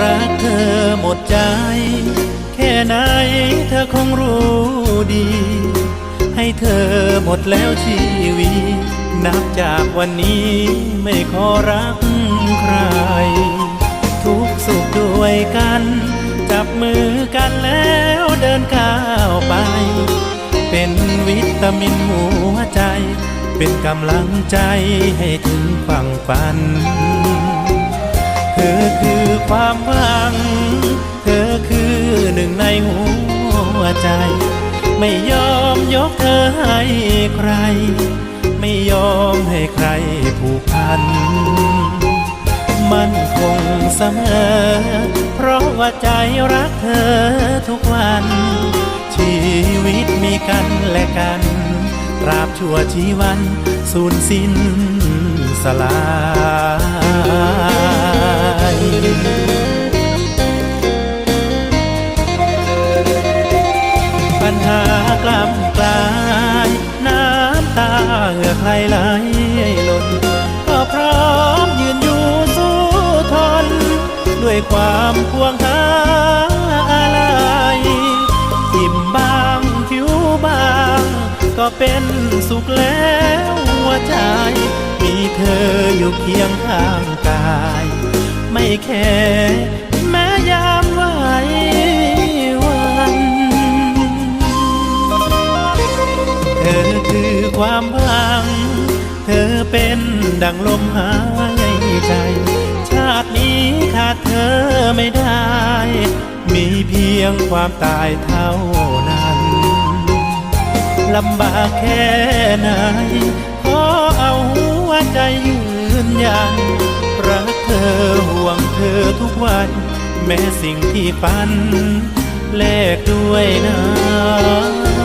รักเธอหมดใจ แค่ไหนเธอคงรู้ดี ให้เธอหมดแล้วชีวิตนับจากวันนี้ไม่ขอรักใคร ทุกสุขด้วยกัน จับมือกันแล้วเดินก้าวไป เป็นวิตามินหัวใจ เป็นกำลังใจให้ถึงฝั่งฝัน เธอคือ ความหวัง เธอคือหนึ่งในหัวใจ ไม่ยอมยกเธอให้ใคร ไม่ยอมให้ใครผูกพัน มั่นคงเสมอ เพราะว่าใจรักเธอทุกวัน ชีวิตมีกันและกันตราบชั่วชีวัน สูญสิ้นสลาย พร้อมยืนอยู่สู้ทน ด้วยความพวงหาอะไรอิ่มบางผิวบาง ก็เป็นสุขแล้วหัวใจ มีเธออยู่เคียงข้างกาย ไม่แค่แม้ยามไหววันเธอคือความหวัง เธอเป็น ดังลมหายใจ ชาตินี้ขาดเธอไม่ได้ มีเพียงความตายเท่านั้น ลำบากแค่ไหน ขอเอาหัวใจยืนยัน รักเธอห่วงเธอทุกวัน แม้สิ่งที่ฝัน แลกด้วยน้ำ